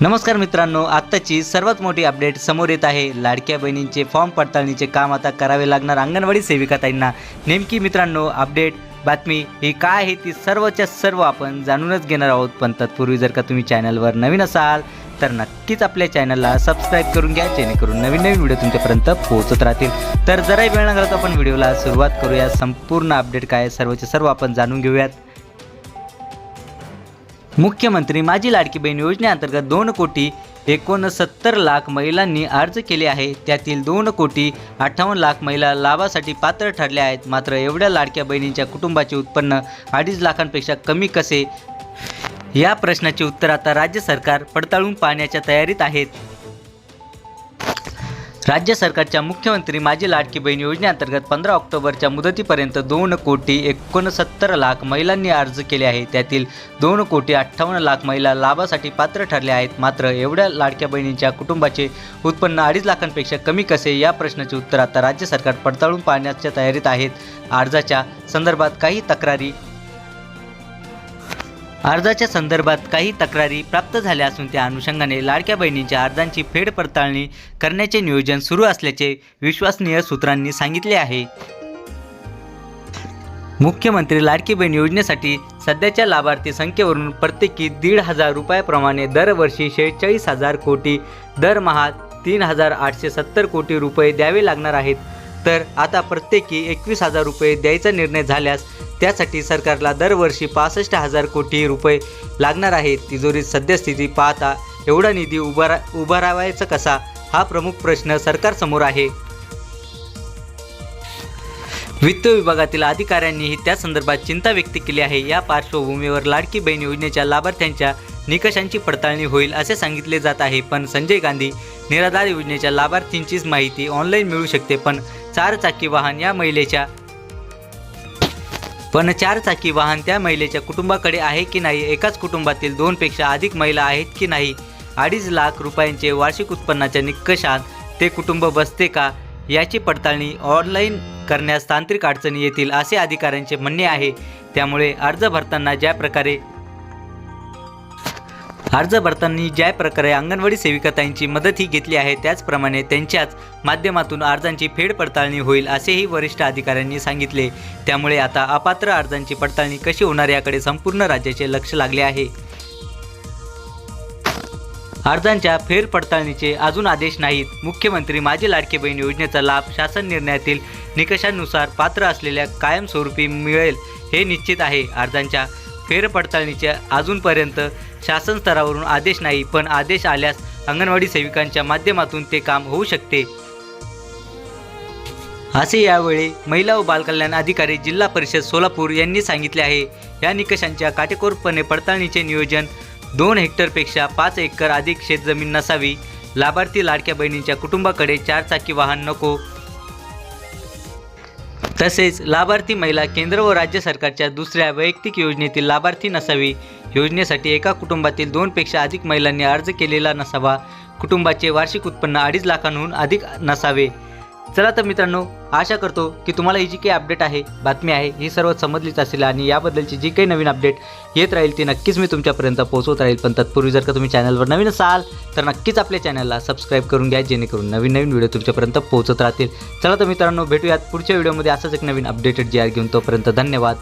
नमस्कार मित्रांनो आत्ताची सर्वात मोठी अपडेट समोर येत आहे. लाडक्या बहिणींचे फॉर्म पडताळणीचे काम आता करावे लागणार अंगणवाडी सेविकाताईंना. नेमकी मित्रांनो अपडेट बातमी ही काय आहे ती सर्वच्या सर्व आपण जाणूनच घेणार आहोत. पण तत्पूर्वी जर का तुम्ही चॅनलवर नवीन असाल तर नक्कीच आपल्या चॅनलला सबस्क्राईब करून घ्या जेणेकरून नवीन नवीन व्हिडिओ तुमच्यापर्यंत पोहोचत राहतील. तर जराही वेळ न तर आपण व्हिडिओला सुरुवात करूया. संपूर्ण अपडेट काय आहे, सर्वचे सर्व आपण जाणून घेऊयात. मुख्यमंत्री माझी लाडकी बहीण योजनेअंतर्गत दोन कोटी एकोणसत्तर लाख महिलांनी अर्ज केले आहे त्यातील दोन कोटी अठ्ठावन्न लाख महिला लाभासाठी पात्र ठरल्या आहेत. मात्र एवढ्या लाडक्या बहिणींच्या कुटुंबाचे उत्पन्न अडीच लाखांपेक्षा कमी कसे? या प्रश्नाचे उत्तर आता राज्य सरकार पडताळून पाहण्याच्या तयारीत आहेत. राज्य सरकारच्या मुख्यमंत्री माझी लाडकी बहीण योजनेअंतर्गत पंधरा ऑक्टोबरच्या मुदतीपर्यंत दोन कोटी एकोणसत्तर लाख महिलांनी अर्ज केले आहे त्यातील दोन कोटी अठ्ठावन्न लाख महिला लाभासाठी पात्र ठरल्या आहेत. मात्र एवढ्या लाडक्या बहिणींच्या कुटुंबाचे उत्पन्न अडीच लाखांपेक्षा कमी कसे? या प्रश्नाचे उत्तर आता राज्य सरकार पडताळून पाहण्याच्या तयारीत आहेत. अर्जाच्या संदर्भात काही तक्रारी अर्जाच्या संदर्भात काही तक्रारी प्राप्त झाल्या असून त्या अनुषंगाने लाडक्या बहिणींच्या अर्जांची फेड पडताळणी करण्याचे नियोजन सुरू असल्याचे विश्वसनीय सूत्रांनी सांगितले आहे. मुख्यमंत्री लाडकी बहीण योजनेसाठी सध्याच्या लाभार्थी संख्येवरून प्रत्येकी दीड हजार रुपयाप्रमाणे दरवर्षी शेहेचाळीस हजार कोटी दरमहा तीन हजार आठशे सत्तर कोटी रुपये द्यावे लागणार आहेत. तर आता प्रत्येकी एकवीस हजार रुपये द्यायचा निर्णय झाल्यास त्यासाठी सरकारला दरवर्षी पासष्ट हजार कोटी रुपये लागणार आहेत तिजोरीत सद्यस्थिती पाहता एवढा निधी उभारा उभारावायचा कसा? हा प्रमुख प्रश्न सरकारसमोर आहे. वित्त विभागातील अधिकाऱ्यांनीही त्या संदर्भात चिंता व्यक्त केली आहे. या पार्श्वभूमीवर लाडकी बहीण योजनेच्या लाभार्थ्यांच्या निकषांची पडताळणी होईल असे सांगितले जात आहे. पण संजय गांधी निराधार योजनेच्या लाभार्थींचीच माहिती ऑनलाईन मिळू शकते पण चार चाकी वाहन या महिलेच्या पण चार चाकी वाहन त्या महिलेच्या कुटुंबाकडे आहे की नाही एकाच कुटुंबातील दोनपेक्षा अधिक महिला आहेत की नाही? अडीच लाख रुपयांचे वार्षिक उत्पन्नाच्या निकषात ते कुटुंब बसते का? याची पडताळणी ऑनलाईन करण्यास तांत्रिक अडचणी येतील असे अधिकाऱ्यांचे म्हणणे आहे. त्यामुळे अर्ज भरताना ज्या प्रकारे अर्ज भरताना ज्या प्रकारे अंगणवाडी सेविकाताईंची मदतही घेतली आहे त्याचप्रमाणे त्यांच्याच माध्यमातून अर्जांची फेड पडताळणी होईल असेही वरिष्ठ अधिकाऱ्यांनी सांगितले. त्यामुळे आता अपात्र अर्जांची पडताळणी कशी होणार याकडे संपूर्ण राज्याचे लक्ष लागले आहे. अर्जांच्या फेरपडताळणीचे अजून आदेश नाहीत. मुख्यमंत्री माझी लाडके बहीण योजनेचा लाभ शासन निर्णयातील निकषांनुसार पात्र असलेल्या कायमस्वरूपी मिळेल हे निश्चित आहे. अर्जांच्या फेरपडताळणीचे अजूनपर्यंत शासन स्तरावरून आदेश नाही पण आदेश आल्यास अंगणवाडी सेविकांच्या माध्यमातून ते काम होऊ शकते. असे यावेळी महिला व बालकल्याण अधिकारी जिल्हा परिषद सोलापूर यांनी सांगितले आहे. या निकषांच्या काटेकोरपणे पडताळणीचे नियोजन दोन हेक्टरपेक्षा पाच एकर अधिक शेतजमीन नसावी. लाभार्थी लाडक्या बहिणींच्या कुटुंबाकडे चारचाकी वाहन नको तसेच लाभार्थी महिला केंद्र व राज्य सरकारच्या दुसऱ्या वैयक्तिक योजनेतील लाभार्थी नसावी. योजनेसाठी एका कुटुंबातील दोनपेक्षा अधिक महिलांनी अर्ज केलेला नसावा. कुटुंबाचे वार्षिक उत्पन्न अडीच लाखांहून अधिक नसावे. चला तर मित्रांनो आशा करतो की तुम्हाला ही जी काही अपडेट आहे बातमी आहे ही सर्व समजलीच असेल आणि याबद्दलची जी काही नवीन अपडेट येत राहील ती नक्कीच मी तुमच्यापर्यंत पोहोचवत राहील. पण तत्पूर्वी जर का तुम्ही चॅनलवर नवीन असाल तर नक्कीच आपल्या चॅनलला सबस्क्राईब करून घ्या जेणेकरून नवीन नवीन व्हिडिओ तुमच्यापर्यंत पोहोचत राहतील. चला तर मित्रांनो भेटूयात पुढच्या व्हिडिओमध्ये असंच एक नवीन अपडेटेड जी आर घेऊन. तोपर्यंत धन्यवाद.